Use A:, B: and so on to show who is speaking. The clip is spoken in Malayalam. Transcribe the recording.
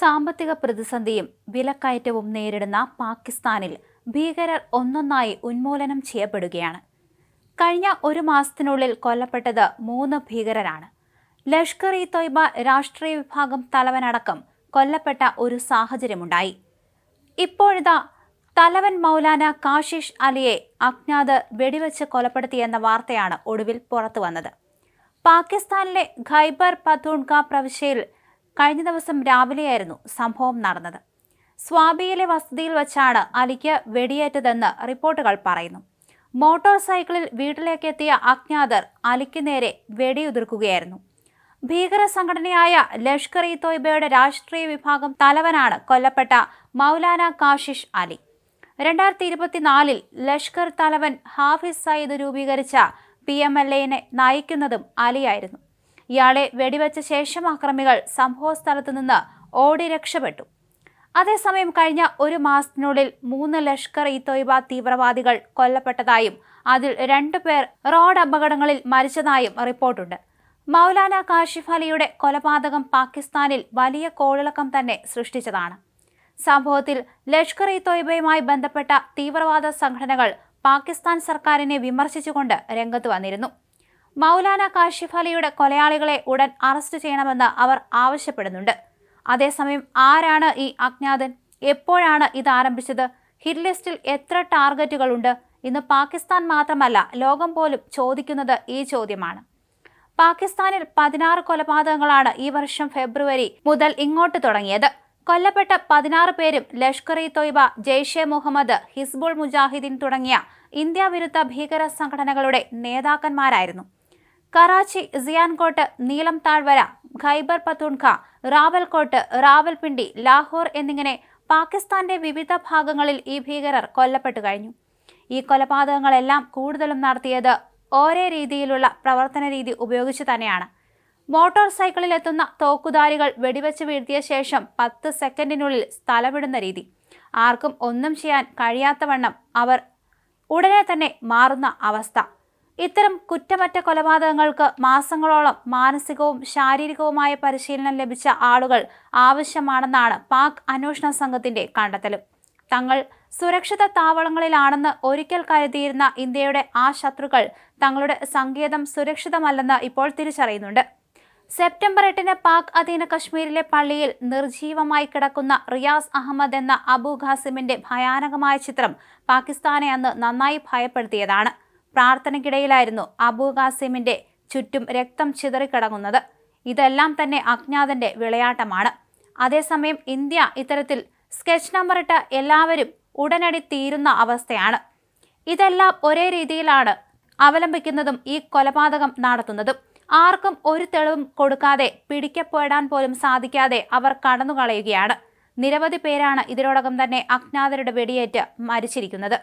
A: സാമ്പത്തിക പ്രതിസന്ധിയും വിലക്കയറ്റവും നേരിടുന്ന പാകിസ്ഥാനിൽ ഭീകരർ ഒന്നൊന്നായി ഉന്മൂലനം ചെയ്യപ്പെടുകയാണ്. കഴിഞ്ഞ ഒരു മാസത്തിനുള്ളിൽ കൊല്ലപ്പെട്ടത് മൂന്ന് ഭീകരരാണ്. ലഷ്കർ ഇ തൊയ്ബ രാഷ്ട്രീയ വിഭാഗം തലവനടക്കം കൊല്ലപ്പെട്ട ഒരു സാഹചര്യമുണ്ടായി. ഇപ്പോഴിതാ തലവൻ മൗലാന കാശിഷ് അലിയെ അജ്ഞാത് വെടിവെച്ച് കൊലപ്പെടുത്തിയെന്ന വാർത്തയാണ് ഒടുവിൽ പുറത്തു വന്നത് പാകിസ്ഥാനിലെ ഖൈബർ പത്തൂൺക പ്രവിശ്യയിൽ കഴിഞ്ഞ ദിവസം രാവിലെയായിരുന്നു സംഭവം നടന്നത്. സ്വാബിയിലെ വസതിയിൽ വച്ചാണ് അലിക്ക് വെടിയേറ്റതെന്ന് റിപ്പോർട്ടുകൾ പറയുന്നു. മോട്ടോർ സൈക്കിളിൽ വീട്ടിലേക്ക് എത്തിയ അജ്ഞാതർ അലിക്ക് നേരെ വെടിയുതിർക്കുകയായിരുന്നു. ഭീകര സംഘടനയായ ലഷ്കർ ഇ തോയ്ബയുടെ രാഷ്ട്രീയ വിഭാഗം തലവനാണ് കൊല്ലപ്പെട്ട മൗലാന കാഷിഷ് അലി. രണ്ടായിരത്തി ഇരുപത്തിനാലിൽ ലഷ്കർ തലവൻ ഹാഫിസ് സയ്യിദ് രൂപീകരിച്ച പി എം എൽ എനെ നയിക്കുന്നതും അലിയായിരുന്നു. ഇയാളെ വെടിവെച്ച ശേഷം അക്രമികൾ സംഭവസ്ഥലത്തു നിന്ന് ഓടി രക്ഷപ്പെട്ടു. അതേസമയം കഴിഞ്ഞ ഒരു മാസത്തിനുള്ളിൽ മൂന്ന് ലഷ്കർ ഇ തൊയ്ബ തീവ്രവാദികൾ കൊല്ലപ്പെട്ടതായും അതിൽ രണ്ടു പേർ റോഡ് അപകടങ്ങളിൽ മരിച്ചതായും റിപ്പോർട്ടുണ്ട്. മൗലാന കാഷിഫ് അലിയുടെ കൊലപാതകം പാകിസ്ഥാനിൽ വലിയ കോളിളക്കം തന്നെ സൃഷ്ടിച്ചതാണ്. സംഭവത്തിൽ ലഷ്കർ ഇ തൊയ്ബയുമായി ബന്ധപ്പെട്ട തീവ്രവാദ സംഘടനകൾ പാകിസ്ഥാൻ സർക്കാരിനെ വിമർശിച്ചുകൊണ്ട് രംഗത്ത് വന്നിരുന്നു. മൗലാന കാഷിഫ് അലിയുടെ കൊലയാളികളെ ഉടൻ അറസ്റ്റ് ചെയ്യണമെന്ന് അവർ ആവശ്യപ്പെടുന്നുണ്ട്. അതേസമയം ആരാണ് ഈ അജ്ഞാതൻ? എപ്പോഴാണ് ഇത് ആരംഭിച്ചത്? ഹിറ്റ് ലിസ്റ്റിൽ എത്ര ടാർഗറ്റുകളുണ്ട്? ഇന്ന് പാകിസ്ഥാൻ മാത്രമല്ല ലോകം പോലും ചോദിക്കുന്നത് ഈ ചോദ്യമാണ്. പാകിസ്ഥാനിൽ പതിനാറ് കൊലപാതകങ്ങളാണ് ഈ വർഷം ഫെബ്രുവരി മുതൽ ഇങ്ങോട്ട് തുടങ്ങിയത്. കൊല്ലപ്പെട്ട പതിനാറ് പേരും ലഷ്കർ ഇ തൊയ്ബ ജെയ്ഷെ മുഹമ്മദ് ഹിസ്ബുൾ മുജാഹിദ്ദീൻ തുടങ്ങിയ ഇന്ത്യ വിരുദ്ധ ഭീകര സംഘടനകളുടെ നേതാക്കന്മാരായിരുന്നു. കറാച്ചി സിയാൻകോട്ട് നീലം താഴ്വര ഖൈബർ പത്തൂൺഖ റാവൽകോട്ട് റാവൽപിണ്ടി ലാഹോർ എന്നിങ്ങനെ പാകിസ്ഥാന്റെ വിവിധ ഭാഗങ്ങളിൽ ഈ ഭീകരർ കൊല്ലപ്പെട്ടു കഴിഞ്ഞു. ഈ കൊലപാതകങ്ങളെല്ലാം കൂടുതലും നടത്തിയത് ഒരേ രീതിയിലുള്ള പ്രവർത്തന രീതി ഉപയോഗിച്ച് തന്നെയാണ്. മോട്ടോർ സൈക്കിളിൽ എത്തുന്ന തോക്കുധാരികൾ വെടിവെച്ച് വീഴ്ത്തിയ ശേഷം പത്ത് സെക്കൻഡിനുള്ളിൽ സ്ഥലവിടുന്ന രീതി. ആർക്കും ഒന്നും ചെയ്യാൻ കഴിയാത്തവണ്ണം അവർ ഉടനെ തന്നെ മാറുന്ന അവസ്ഥ. ഇത്തരം കുറ്റമറ്റ കൊലപാതകങ്ങൾക്ക് മാസങ്ങളോളം മാനസികവും ശാരീരികവുമായ പരിശീലനം ലഭിച്ച ആളുകൾ ആവശ്യമാണെന്നാണ് പാക് അന്വേഷണ സംഘത്തിന്റെ കണ്ടെത്തലും. തങ്ങൾ സുരക്ഷിത താവളങ്ങളിലാണെന്ന് ഒരിക്കൽ കരുതിയിരുന്ന ഇന്ത്യയുടെ ആ ശത്രുക്കൾ തങ്ങളുടെ സങ്കേതം സുരക്ഷിതമല്ലെന്ന് ഇപ്പോൾ തിരിച്ചറിയുന്നുണ്ട്. സെപ്റ്റംബർ എട്ടിന് പാക് അധീന കശ്മീരിലെ പള്ളിയിൽ നിർജീവമായി കിടക്കുന്ന റിയാസ് അഹമ്മദ് എന്ന അബു ഖാസിമിന്റെ ഭയാനകമായ ചിത്രം പാകിസ്ഥാനെ അന്ന് നന്നായി ഭയപ്പെടുത്തിയതാണ്. പ്രാർത്ഥനയ്ക്കിടയിലായിരുന്നു അബു ഖാസിമിന്റെ ചുറ്റും രക്തം ചിതറിക്കിടങ്ങുന്നത്. ഇതെല്ലാം തന്നെ അജ്ഞാതന്റെ വിളയാട്ടമാണ്. അതേസമയം ഇന്ത്യ ഇത്തരത്തിൽ സ്കെച്ച് നമ്പർ ഇട്ട എല്ലാവരും ഉടനടി തീരുന്ന അവസ്ഥയാണ്. ഇതെല്ലാം ഒരേ രീതിയിലാണ് അവലംബിക്കുന്നതും ഈ കൊലപാതകം നടത്തുന്നതും. ആർക്കും ഒരു തെളിവും കൊടുക്കാതെ പിടിക്കപ്പെടാൻ പോലും സാധിക്കാതെ അവർ കടന്നുകളയുകയാണ്. നിരവധി പേരാണ് ഇതിനോടകം തന്നെ അജ്ഞാതരുടെ വെടിയേറ്റ് മരിച്ചിരിക്കുന്നത്.